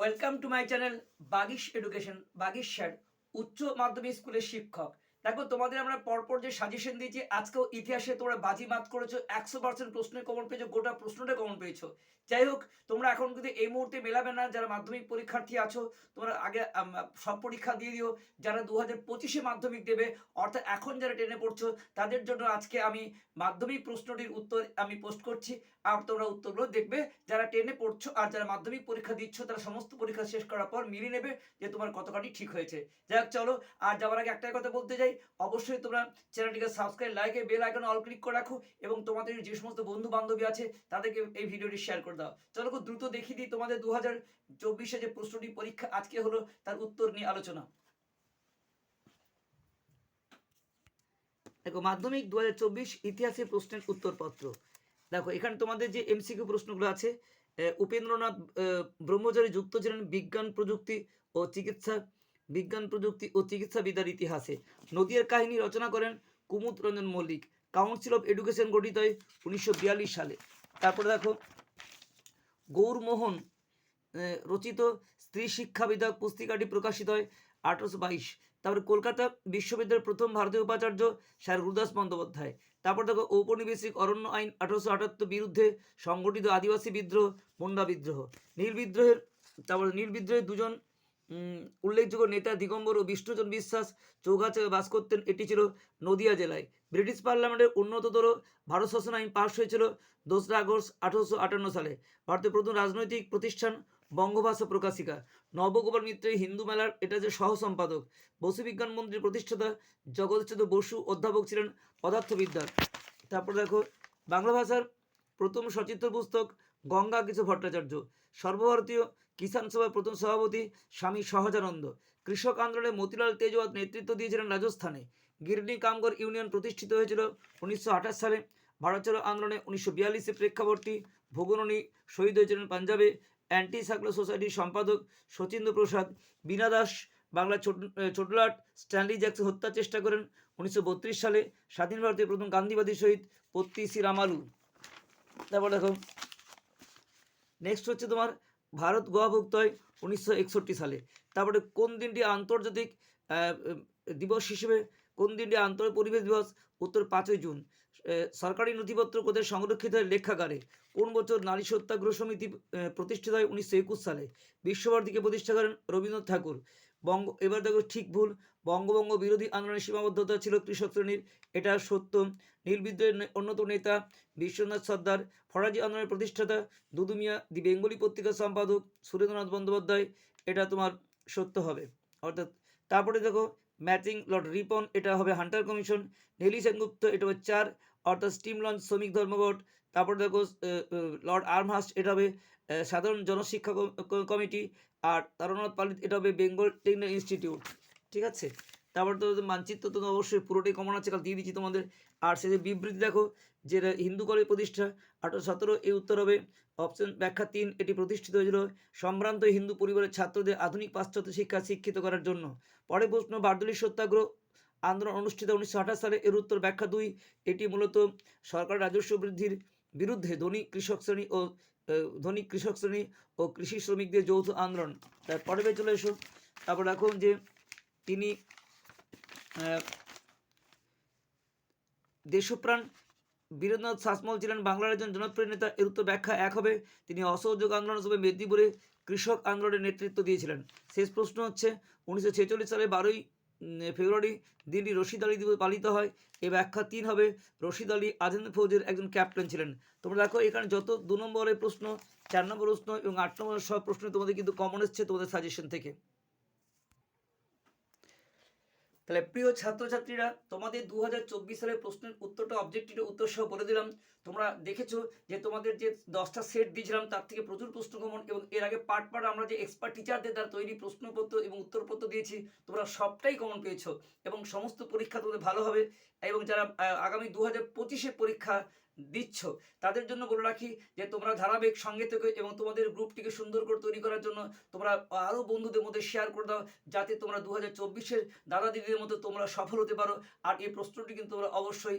Welcome to my channel Bagish education Bagish sir উচ্চ মাধ্যমিক স্কুলের শিক্ষক। দেখো, তোমাদের আমরা পরপর যে সাজেশন দিয়েছি, আজকেও ইতিহাসে তোমরা বাজি মাত করেছ, একশো পার্সেন্ট প্রশ্নের কমন পেয়েছ, গোটা প্রশ্নটা কমন পেয়েছ। যাই হোক, তোমরা এখন কিন্তু এই মুহূর্তে মেলাবে না, যারা মাধ্যমিক পরীক্ষার্থী আছো, তোমরা আগে সব পরীক্ষা দিয়ে দিও। যারা দু হাজার পঁচিশে মাধ্যমিক দেবে, অর্থাৎ এখন যারা টেনে পড়ছো, তাদের জন্য আজকে আমি মাধ্যমিক প্রশ্নটির উত্তর আমি পোস্ট করছি। আর তোমরা উত্তরগুলো দেখবে। যারা টেনে পড়ছো আর যারা মাধ্যমিক পরীক্ষা দিচ্ছ, তারা সমস্ত পরীক্ষা শেষ করার পর মিলিয়ে নেবে যে তোমার কতখানি ঠিক হয়েছে। যাই হোক, চলো, আর যাওয়ার আগে একটাই কথা বলতে চাই। অবশ্যই তোমরা চ্যানেলটিকে সাবস্ক্রাইব লাইকে বেল আইকন অল ক্লিক করে রাখো এবং তোমাদের যে সমস্ত বন্ধু বান্ধবী আছে, তাদেরকে এই ভিডিওটি শেয়ার করে দাও। চলো, খুব দ্রুত দেখিয়ে দিই তোমাদের দু হাজার চব্বিশে যে প্রশ্নটি পরীক্ষা আজকে হলো, তার উত্তর নিয়ে আলোচনা। দেখো, মাধ্যমিক দু হাজার চব্বিশ ইতিহাসের প্রশ্নের উত্তরপত্র। দেখো, এখানে তোমাদের যে এমসিকিউ প্রশ্নগুলো আছে উপেন্দ্রনাথ ব্রহ্মচারী যুক্ত ছিলেন বিজ্ঞান, প্রযুক্তি ও চিকিৎসা, বিজ্ঞান, প্রযুক্তি ও চিকিৎসাবিদ্যার ইতিহাসে। নদীর কাহিনী রচনা করেন Kumud Ranjan Mallik. Council of education গঠিত হয় উনিশশো বিয়াল্লিশ সালে। তারপরে দেখো, গৌরমোহন রচিত স্ত্রী শিক্ষা বিধায়ক পুস্তিকাটি প্রকাশিত হয় আঠারোশো বাইশ। তারপরে কলকাতা বিশ্ববিদ্যালয়ের প্রথম ভারতীয় উপাচার্য স্যার গুরুদাস বন্দ্যোপাধ্যায়। তারপর দেখো ঔপনিবেশিক অরণ্য আইন আঠারোশো আটাত্তর বিরুদ্ধে সংগঠিত আদিবাসী বিদ্রোহ, মুন্ডা বিদ্রোহ। নীল বিদ্রোহের, তারপর নীল বিদ্রোহের দুজন উল্লেখযোগ্য নেতা দিগম্বর ও বিষ্ণুজন বিশ্বাস চৌগাছায় বাস করতেন, এটি ছিল নদিয়া জেলায়। ব্রিটিশ পার্লামেন্টের উন্নততর ভারত শাসন আইন পাশ হয়েছিল দোসরা আগস্ট আঠারোশো আটান্ন সালে। ভারতের প্রথম রাজনৈতিক প্রতিষ্ঠান বঙ্গভাষা প্রকাশিকা। নবগোপাল মিত্রের হিন্দু মেলার এটা যে সহ সম্পাদক বসু বিজ্ঞান মন্ত্রীর প্রতিষ্ঠাতা জগদীশচন্দ্র বসু অধ্যাপক ছিলেন পদার্থবিদ্যার। তারপর দেখো, বাংলা ভাষার প্রথম সচিত্র পুস্তক গঙ্গা কিছু ভট্টাচার্য। সর্বভারতীয় কিষাণ সভার প্রথম সভাপতি স্বামী সহজানন্দ। কৃষক আন্দোলনে মতিলাল তেজওয়াত নেতৃত্ব দিয়েছিলেন রাজস্থানে। গিরনি কামগর ইউনিয়ন প্রতিষ্ঠিত হয়েছিল উনিশশো আঠাশ সালে। ভারত ছাড়ো আন্দোলনে উনিশশো বিয়াল্লিশে প্রেক্ষাপটটি ভূগণনী শহীদ হয়েছিলেন পাঞ্জাবে। অ্যান্টি সাইক্লো সোসাইটির সম্পাদক শচীন্দ্র প্রসাদ, বীণা দাস, বাংলা ছোট ছোটলাট, স্ট্যানলি জ্যাকসন হত্যার চেষ্টা করেন উনিশশো বত্রিশ সালে, স্বাধীন ভারতের প্রথম গান্ধীবাদী শহীদ পত্তি শ্রীরামালু। তারপর দেখো নেক্সট হচ্ছে তোমার ভারত গোয়াভুক্ত হয় উনিশশো একষট্টি সালে। তারপরে কোন দিনটি আন্তর্জাতিক দিবস হিসেবে, কোন দিনটি আন্তর পরিবেশ দিবস? উত্তর পাঁচই জুন। সরকারি নথিপত্র কোথায় সংরক্ষিত হয় লেখাগারে? কোন বছর নারী সত্যাগ্রহ সমিতি প্রতিষ্ঠিত হয় উনিশশো একুশ সালে? বিশ্বভারতীকে প্রতিষ্ঠা করেন রবীন্দ্রনাথ ঠাকুর। বঙ্গ, এবার দেখো ঠিক ভুল। বঙ্গবঙ্গ বিরোধী আন্দোলনের সীমাবদ্ধতা ছিল কৃষক শ্রেণির। এটা সত্য। নীল বিদ্রোহের নে- অন্যতম নেতা বিশ্বনাথ সর্দার। ফরাজি আন্দোলনের প্রতিষ্ঠাতা দুদু মিয়া দি বেঙ্গলি পত্রিকার সম্পাদক সুরেন্দ্রনাথ বন্দ্যোপাধ্যায়। এটা তোমার সত্য হবে। অর্থাৎ তারপরে দেখো ম্যাচিং লর্ড রিপন, এটা হবে হান্টার কমিশন। নেলি সেনগুপ্ত, এটা হবে চার। অর্থাৎ স্টিম লঞ্চ, শ্রমিক ধর্মঘট। তারপর দেখো লর্ড আর্মহাস্ট, এটা হবে সাধারণ জনশিক্ষা কমিটি। আর তারনাথ পালিত এটা হবে বেঙ্গল টেকনিক্যাল ইনস্টিটিউট। ঠিক আছে? তারপর তো মানচিত্র তো অবশ্যই পুরোটাই কমন আছে, কাল দিয়ে দিচ্ছি তোমাদের। আর সে যে বিবৃতি দেখো, যে হিন্দু কলেজ প্রতিষ্ঠা আঠারো সতেরো এই উত্তর হবে। অপশন ব্যাখ্যা তিন, এটি প্রতিষ্ঠিত হয়েছিল সম্ভ্রান্ত হিন্দু পরিবারের ছাত্রদের আধুনিক পাশ্চাত্য শিক্ষা শিক্ষিত করার জন্য। পরে প্রশ্ন বারদলি সত্যাগ্রহ আন্দোলন অনুষ্ঠিত উনিশশো আঠাশ সালে, এর উত্তর ব্যাখ্যা দুই। এটি মূলত সরকার রাজস্ব বৃদ্ধির বিরুদ্ধে ধনী কৃষক শ্রেণি ও ধনী কৃষক শ্রেণি ও কৃষি শ্রমিকদের যৌথ আন্দোলন। তারপরে চলে এসো। তারপর রাখুন যে তিনি দেশপ্রাণ বীরেন্দ্রনাথ শাসমল ছিলেন বাংলার একজন জনপ্রিয় নেতা। এর উত্তর ব্যাখ্যা এক হবে, তিনি অসহযোগ আন্দোলন সময় মেদিনীপুরে কৃষক আন্দোলনের নেতৃত্ব দিয়েছিলেন। শেষ প্রশ্ন হচ্ছে, উনিশশো ছেচল্লিশ সালে বারোই ফেব্রুয়ারি দিনটি রশিদ আলী দিবস পালিত হয়। এই ব্যাখ্যা তিন হবে, রশিদ আলী আজাদ ফৌজের একজন ক্যাপ্টেন ছিলেন। তোমরা দেখো, এখানে যত দু নম্বরের প্রশ্ন, চার নম্বর প্রশ্ন এবং আট নম্বরের সব প্রশ্ন তোমাদের কিন্তু কমন এসছে তোমাদের সাজেশন থেকে। তাহলে প্রিয় ছাত্রছাত্রীরা, তোমাদের দু হাজার চব্বিশ সালের প্রশ্নের উত্তরটা অবজেক্টিভের উত্তর সহ বলে দিলাম। তোমরা দেখেছ যে তোমাদের যে দশটা সেট দিয়েছিলাম, তার থেকে প্রচুর প্রশ্ন কমন এবং এর আগে পার্ট পার্ট আমরা যে এক্সপার্ট টিচারদের দ্বারা তৈরি প্রশ্নপত্র এবং উত্তরপত্র দিয়েছি, তোমরা সবটাই কমন পেয়েছ এবং সমস্ত পরীক্ষা তোমাদের ভালো হবে এবং যারা আগামী দু হাজার পরীক্ষা দিচ্ছ। তাদের জন্য বলে রাখি যে, তোমরা ধারাবাহিক সঙ্গে থেকে এবং তোমাদের গ্রুপটিকে সুন্দর করে তৈরি করার জন্য তোমরা আরও বন্ধুদের মধ্যে শেয়ার করে দাও, যাতে তোমরা দু হাজার চব্বিশের দাদা দিদিদের মতো তোমরা সফল হতে পারো। আর এই প্রশ্নটি কিন্তু তোমরা অবশ্যই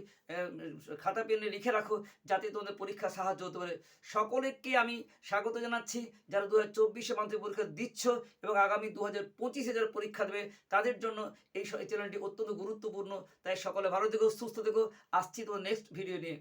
খাতা পেনে লিখে রাখো, যাতে তোমাদের পরীক্ষা সাহায্য হতে পারে। সকলকে আমি স্বাগত জানাচ্ছি। যারা দু হাজার চব্বিশে মাধ্যমিক পরীক্ষা দিচ্ছ এবং আগামী দু হাজার পঁচিশে যারা পরীক্ষা দেবে, তাদের জন্য এই চ্যানেলটি অত্যন্ত গুরুত্বপূর্ণ। তাই সকলে ভালো থেকো, সুস্থ থেকো। আসছি তোমার নেক্সট ভিডিও নিয়ে।